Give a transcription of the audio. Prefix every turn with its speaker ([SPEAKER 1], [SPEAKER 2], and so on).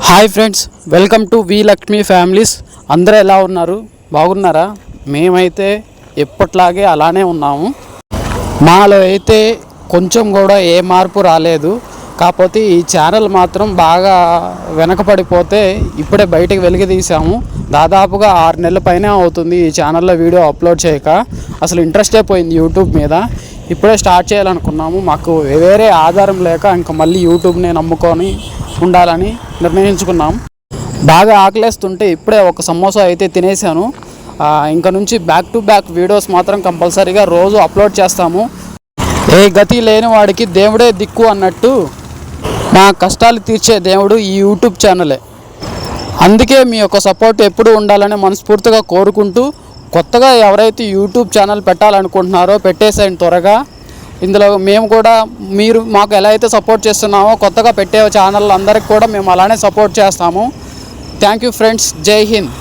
[SPEAKER 1] Hi friends welcome to V Lakshmi families. అందరూ ఎలా ఉన్నారు? బాగున్నారా? మేమైతే ఎప్పట్లాగే అలానే ఉన్నాము. మాలో అయితే కొంచెం కూడా ఏ మార్పు రాలేదు. కాకపోతే ఈ ఛానల్ మాత్రం బాగా వెనకపడిపోతే ఇప్పుడే బయటకు వెలికి తీసాము దాదాపుగా ఆరు నెలల పైనే అవుతుంది ఈ ఛానల్లో వీడియో అప్లోడ్ చేయక. అసలు ఇంట్రెస్టే పోయింది యూట్యూబ్ మీద. ఇప్పుడే స్టార్ట్ చేయాలనుకున్నాము. మాకు వేరే ఆధారం లేక ఇంకా మళ్ళీ యూట్యూబ్ని నమ్ముకొని ఉండాలని నిర్ణయించుకున్నాం. బాగా ఆకలేస్తుంటే ఇప్పుడే ఒక సమోసా అయితే తినేసాను ఇంక ఇంకా నుంచి బ్యాక్ టు బ్యాక్ వీడియోస్ మాత్రం కంపల్సరీగా రోజు అప్లోడ్ చేస్తాము. ఏ గతి లేని వాడికి దేవుడే దిక్కు అన్నట్టు నా కష్టాలు తీర్చే దేవుడు ఈ యూట్యూబ్ ఛానలే అందుకే మీ యొక్క సపోర్ట్ ఎప్పుడు ఉండాలని మనస్ఫూర్తిగా కోరుకుంటూ కొత్తగా ఎవరైతే యూట్యూబ్ ఛానల్ పెట్టాలనుకుంటున్నారో పెట్టేసేయండి త్వరగా. ఇందులో మేము కూడా మీరు మాకు ఎలా అయితే సపోర్ట్ చేస్తున్నామో కొత్తగా పెట్టే ఛానల్ అందరికి కూడా మేము అలానే సపోర్ట్ చేస్తాము. థ్యాంక్ యూ ఫ్రెండ్స్ జై హింద్